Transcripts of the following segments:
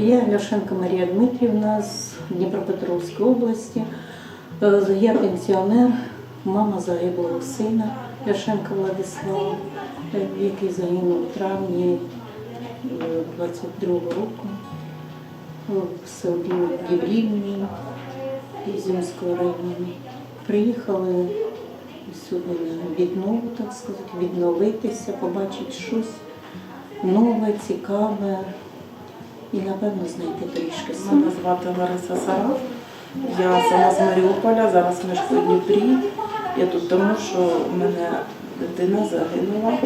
Я Ляшенко Марія Дмитрівна з Дніпропетровської області. Е, Я пенсіонер, мама загиблого сина Ляшенка Владислава, е, який загинув у травні 22-го року в селі Єврівні Ізюмського району. Приїхали сюди на віднову, так сказати, відновитися, побачити щось нове, цікаве і, напевно, знайти трішки. Мене звати Лариса Сараф. Я сама з Маріуполя, зараз мешкаю в Дніпрі. Я тут тому, що в мене дитина загинула.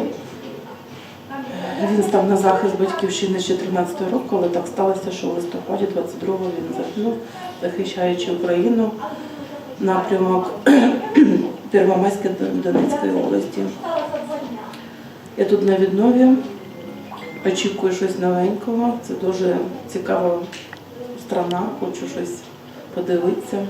Він став на захист батьківщини з 14 року, але так сталося, що в листопаді 22-го він загинув, захищаючи Україну напрямок Первомайська Донецької області. Я тут на віднові, очікую щось новенького. Це дуже цікава страна, хочу щось подивитися,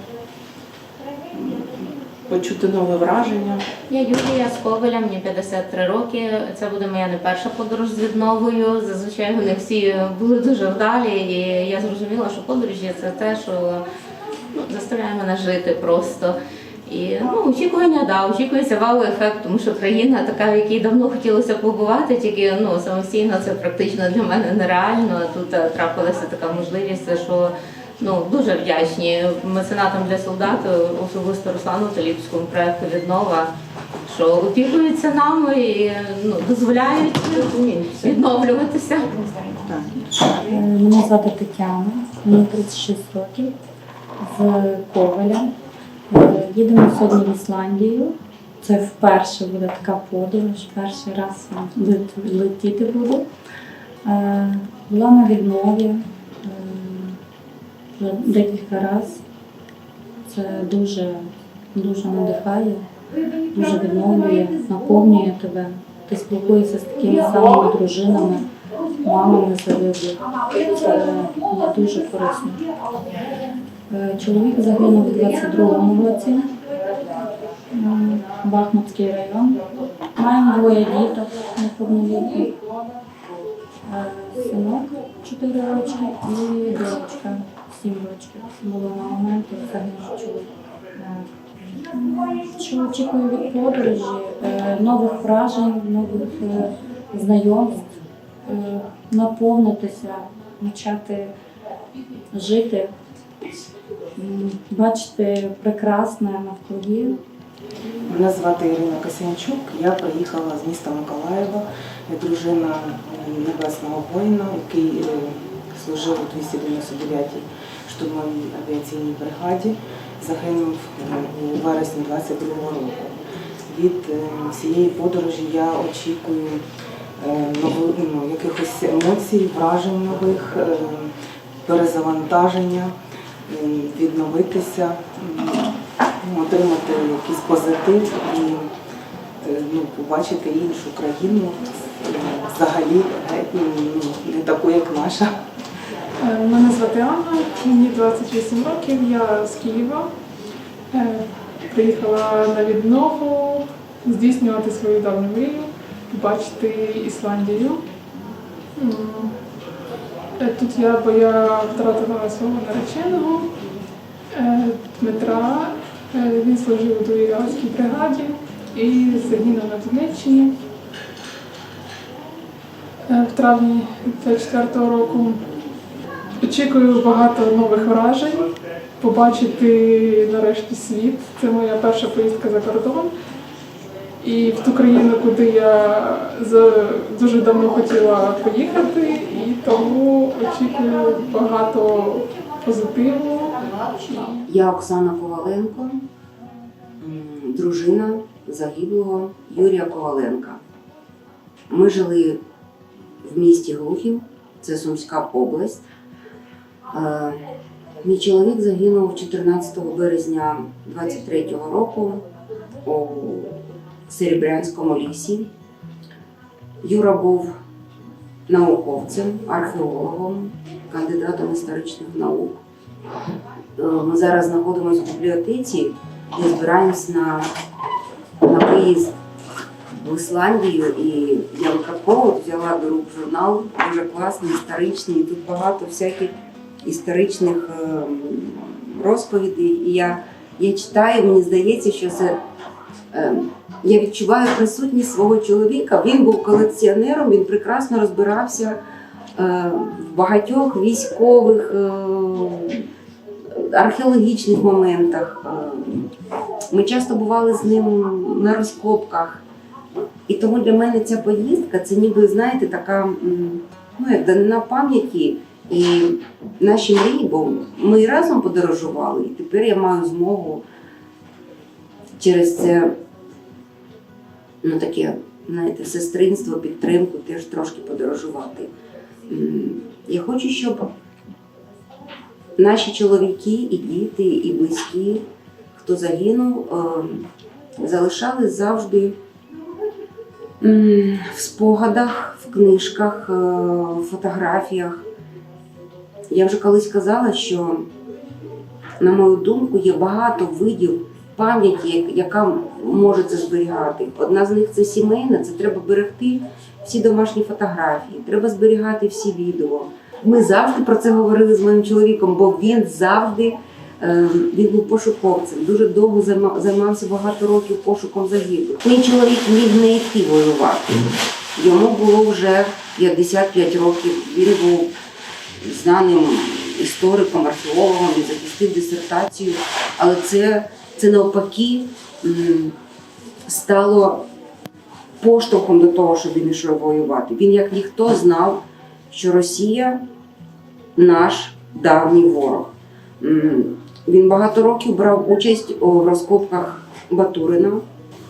почути нове враження. Я Юлія з Ковеля, мені 53 роки. Це буде моя не перша подорож з відновою. Зазвичай вони всі були дуже вдалі, і я зрозуміла, що подорожі це те, що ну, заставляє мене жити просто. І ну, очікування, да, очікується вау-ефект, тому що країна така, в якій давно хотілося побувати, тільки ну, самостійно це практично для мене нереально. Тут е, трапилася така можливість, що ну, дуже вдячні меценатам для солдат, особисто Руслану Таліпському проекту Віднова, що опікуються нами і ну, дозволяють відновлюватися. Е, Мене звати Тетяна, мені 36 років з Коваля. Е, Їдемо сьогодні в Ісландію. Це вперше буде така подорож, перший раз летіти буду. Е, Була на віднові е, декілька разів. Це дуже, дуже надихає, дуже відновлює, наповнює тебе. Ти спілкуєшся з такими самими дружинами, мамами загиблих. Це дуже корисно. Е, Чоловік загинув у 22-му році. М, Бахмутський район. Маємо двоє діток неповнолітніх. Е, Синок 4 рочки і дочка 7 років. Було на момент, як загинув чоловік. Е, Що очікую від подорожі, Е, нових вражень, нових е, знайомств, е, наповнитися, почати жити, бачити прекрасне навкруги. Мене звати Ірина Касянчук. Я приїхала з міста Миколаєва, Я дружина е, небесного воїна, який е, служив у 299-й штурмовій авіаційній бригаді. Загинув е, у вересні 22-го року. Від цієї подорожі я очікую ну, якихось емоцій, вражень нових, перезавантаження, е, відновитися. ну, отримати якийсь позитив і е, ну, побачити іншу країну взагалі ну, не таку, як наша. Е, Мене звати Анна, мені 28 років, я з Києва. Е, Приїхала на віднову здійснювати свою давню мрію, побачити Ісландію. Е, Тут я, бо я втратила свого нареченого е, Дмитра. Е, Він служив у другій бригаді і загинув на Донеччині в травні 24 року. Очікую багато нових вражень, побачити нарешті світ. Це моя перша поїздка за кордон. І в ту країну, куди я дуже давно хотіла поїхати, тому очікую багато позитиву. Я Оксана Коваленко, дружина загиблого Юрія Коваленка. Ми жили в місті Глухів, це Сумська область. Е, Мій чоловік загинув 14 березня 23-го року у Серебрянському лісі. Юра був науковцем, археологом, кандидатом історичних наук. Е, Ми зараз знаходимося в бібліотеці і збираємось на, на виїзд в Ісландію. І я випадково взяла до рук журнал, дуже класний, історичний. Тут багато всяких історичних ем, розповідей. І я, я читаю, мені здається, що це. Ем, Я відчуваю присутність свого чоловіка. Він був колекціонером, він прекрасно розбирався е, в багатьох військових, е, археологічних моментах. Е, Ми часто бували з ним на розкопках. І тому для мене ця поїздка це ніби, знаєте, така ну, як данина пам'яті і наші мрії, бо ми разом подорожували, і тепер я маю змогу через це ну, таке, знаєте, сестринство, підтримку теж трошки подорожувати. Я хочу, щоб наші чоловіки і діти, і близькі, хто загинув, е, залишались завжди в спогадах, в книжках, е, в фотографіях. Я вже колись казала, що, на мою думку, є багато видів пам'яті, яка може це зберігати. Одна з них це сімейна, це треба берегти всі домашні фотографії, треба зберігати всі відео. Ми завжди про це говорили з моїм чоловіком, бо він завжди е, він був пошуковцем. Дуже довго займався багато років пошуком загиблих. Мій чоловік міг не йти воювати. Йому було вже 55 років. Він був знаним істориком, археологом, він захистив дисертацію, але це, це навпаки стало поштовхом до того, щоб він йшов воювати. Він, як ніхто, знав, що Росія наш давній ворог. Він багато років брав участь у розкопках Батурина.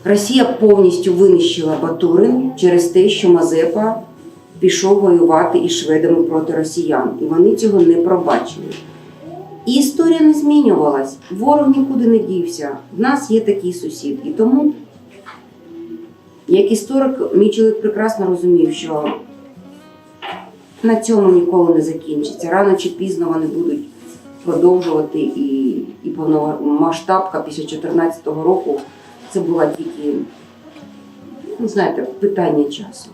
Росія повністю винищила Батурин через те, що Мазепа пішов воювати із шведами проти росіян, і вони цього не пробачили. І історія не змінювалась, ворог нікуди не дівся. В нас є такий сусід. І тому, як історик, мій чоловік прекрасно розумів, що на цьому ніколи не закінчиться. Рано чи пізно вони будуть продовжувати і, і повномасштабка після 2014 року це була тільки, ну, знаєте, питання часу.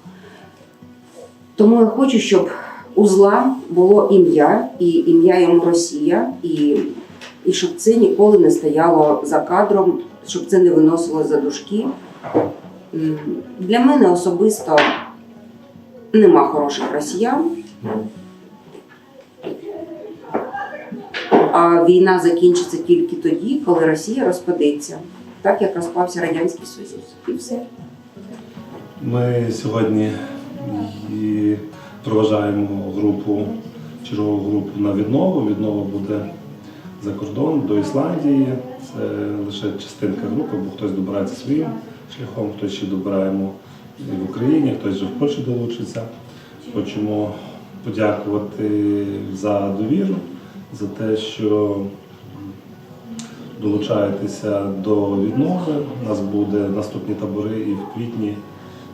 Тому я хочу, щоб у зла було ім'я, і ім'я йому Росія, і, і щоб це ніколи не стояло за кадром, щоб це не виносило за дужки. Для мене особисто нема хороших росіян. А війна закінчиться тільки тоді, коли Росія розпадеться, так як розпався Радянський Союз. І все. Ми сьогодні проважаємо групу, чергову групу на віднову. Віднова буде за кордон до Ісландії. Це лише частинка групи, бо хтось добирається своїм шляхом, хтось ще добираємо і в Україні, хтось вже в Польщі долучиться. Хочемо подякувати за довіру, за те, що долучаєтеся до віднови. У нас буде наступні табори і в квітні,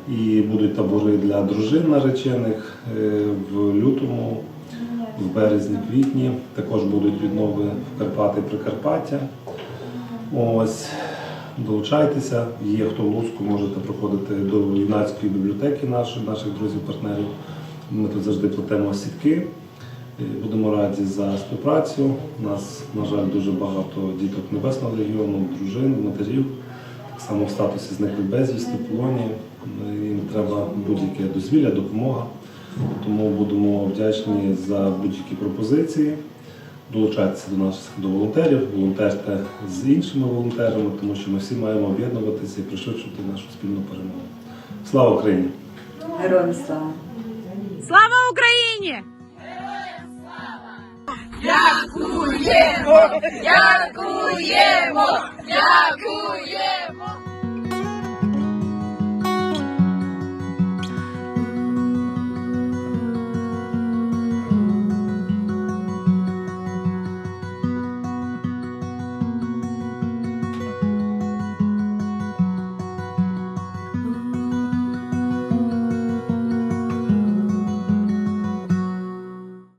і будуть табори для дружин наречених е, в лютому, в березні, квітні. Також будуть віднови в Карпати і Прикарпаття. Ось. Долучайтеся, є хто в Луцьку, можете приходити до юнацької бібліотеки нашої, наших друзів-партнерів. Ми тут завжди плетемо сітки. Будемо раді за співпрацю. У нас, на жаль, дуже багато діток Небесного легіону, дружин, матерів, так само в статусі зниклих безвісти, полоні. Їм треба будь-яке дозвілля, допомога. Тому будемо вдячні за будь-які пропозиції. Долучайтеся до наших до волонтерів, волонтерте з іншими волонтерами, тому що ми всі маємо об'єднуватися і пришвидшувати нашу спільну перемогу. Слава Україні! Героям слава! Слава Україні! Героям слава! Дякуємо! Дякуємо! Дякуємо!